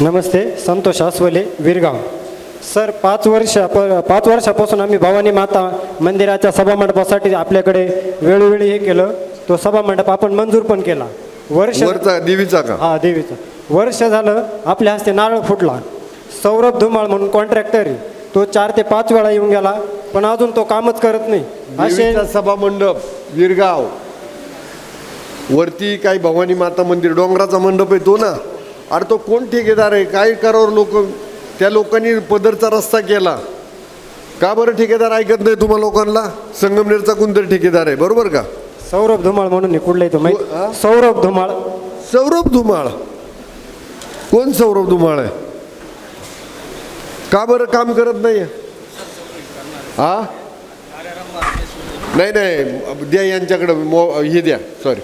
नमस्ते Santosh Asawale Virgaon. Sir पाच वर्ष प- पाच वर्षापासून आम्ही भवानी माता मंदिराच्या सभामंडपासाठी आपल्याकडे वेळोवेळी हे केलं. तो सभामंडप आपण मंजूर पण केला. वर्ष वरचा देवीचा का? हा देवीचं. वर्ष झालं आपल्या हस्ते नारळ फुटला. सौरभ धुमाळ म्हणून कॉन्ट्रॅक्टर तो चार ते पाच वेळा येऊन गेला पण अजून तो कामच करत नाही. असे देवीचा सभा मंडप विरगाव. वरती काही भवानी माता मंदिर डोंगराचा मंडप आहे तो ना? अरे तो कोण ठेकेदार आहे? काय करावर लोक त्या लोकांनी पदरचा रस्ता केला. का बरं ठेकेदार ऐकत नाही तुम्हा लोकांना? संगमनेरचा कोणतरी ठेकेदार आहे बरोबर का? सौरभ धुमाळ म्हणून कुठला आहे तो हा? माहिती सौरभ धुमाळ. सौरभ धुमाळ. कोण सौरभ धुमाळ आहे? का बरं काम करत नाही हा? नाही नाही. द्या यांच्याकडं मो हे द्या. सॉरी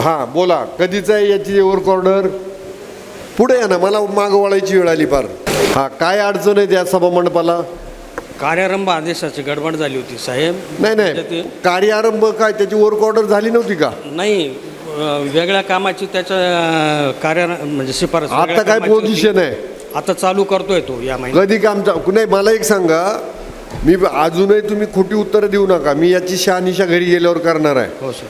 हां बोला कधीच आहे याची वर्क ऑर्डर पुढे या ना मला मागं वळायची वेळ आली फार. हा काय अडचण आहे त्या सभा मंडपाला? कार्यारंभ आदेशाची गडबड झाली होती साहेब. नाही नाही त्याच्यात कार्यारंभ काय त्याची वर्क ऑर्डर झाली नव्हती का? नाही अं, वेगळ्या कामाची त्याच्या अं, कार्य म्हणजे शिफारस आता वेगळ्या काय कामाची होती. पोझिशन आहे? आता चालू करतोय तो या महिन्यात. कधी काम चा- नाही मला एक सांगा मी अजूनही तुम्ही खोटी उत्तरं देऊ नका मी याची शहानिशा घरी गेल्यावर करणार आहे. हो सर.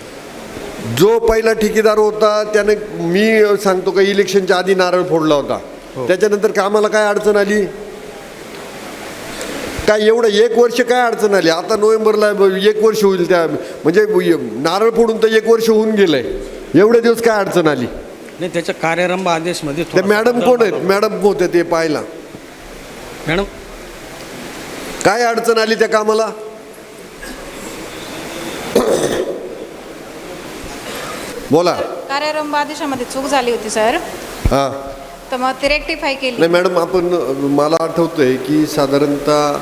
जो पहिला ठेकेदार होता त्याने मी सांगतो का इलेक्शनच्या आधी नारळ फोडला होता. त्याच्यानंतर कामाला काय अडचण आली? काय एवढं एक वर्ष काय अडचण आली? आता नोव्हेंबरला एक वर्ष होईल त्या म्हणजे नारळ फोडून तर एक वर्ष होऊन गेलंय. एवढे दिवस काय अडचण आली? नाही त्याच्या कार्यारंभ आदेशमध्ये मॅडम कोण आहेत. मॅडम होते ते पाहायला. मॅडम? काय अडचण आली त्या कामाला? बोला. कार्यारंभ आदेशामध्ये चूक झाली होती सर. हां. तर मग ती रेक्टिफाय केली. नाही मॅडम आपण मला आठवतंय की साधारणतः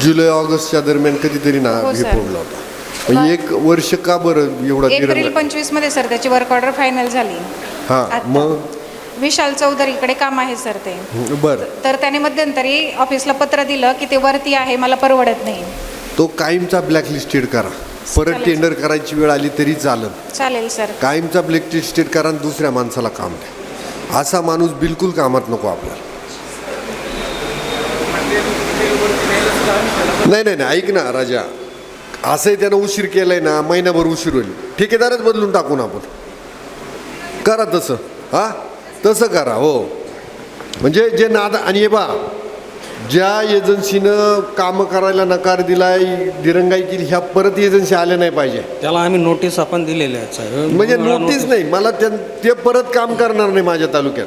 जुलै ऑगस्टच्या दरम्यान कधीतरी ना हो, हे सर. होता. मग एक वर्ष का बरं एवढा एप्रिल? पंचवीसमध्ये सर त्याची वर्क ऑर्डर फायनल झाली. हां आता. मग? विशाल चौधरीकडे काम आहे सर ते. बरं. तर त्याने मध्यंतरी ऑफिसला पत्र दिलं की ते वरती आहे मला परवडत नाही. तो कायमचा ब्लॅकलिस्टेड करा. परत टेंडर करायची वेळ आली तरी चालत चालेल सर. कायमचा ब्लॅकलिस्टेड करा आणि दुसऱ्या माणसाला काम द्या. असा माणूस बिलकुल कामात नको आपल्याला. नाही नाही नाही ऐक ना राजा. असंही त्यानं उशीर केलंय ना महिनाभर उशीर होईल. ठेकेदारच बदलून टाकून आपण. करा तसं. हा? तसं करा हो. म्हणजे जे नाद आणि हे बा ज्या एजन्सीनं कामं करायला नकार दिलाय दिरंगाई केली ह्या परत एजन्सी आल्या नाही पाहिजे. त्याला आम्ही नोटीस आपण दिलेल्या आहेत साहेब. म्हणजे नोटीस नाही मला त्या ते परत काम करणार नाही माझ्या तालुक्यात.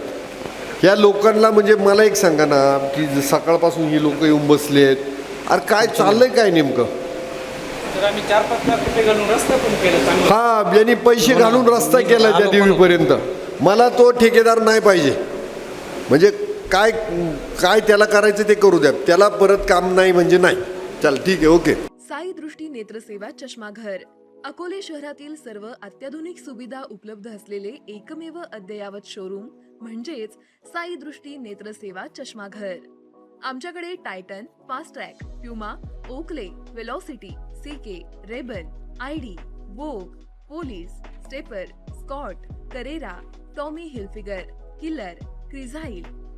या लोकांना म्हणजे मला एक सांगा ना की सकाळपासून ही लोक येऊन बसलेत अरे काय चाललंय काय नेमकं? तर आम्ही चार पाच लाख रुपये घालून रस्ता पण केला चांगला. हा यांनी पैसे घालून रस्ता केला त्या देवीपर्यंत मला तो ठेकेदार नाही पाहिजे. म्हणजे काय काय त्याला करायचं ते करू द्या. त्याला परत काम नाही म्हणजे नाही. चल ठीक आहे ओके. साई दृष्टी नेत्रसेवा चष्माघर. अकोले शहरातील सर्व अत्याधुनिक सुविधा उपलब्ध असलेले एकमेव अद्ययावत शोरूम म्हणजेच साई दृष्टी नेत्रसेवा चष्माघर. आमच्याकडे Titan Fastrack Puma Oakley Velocity CK Ray Ban ID Vogue Police Stepper Scott Carrera Tommy Hilfiger Killer Crizal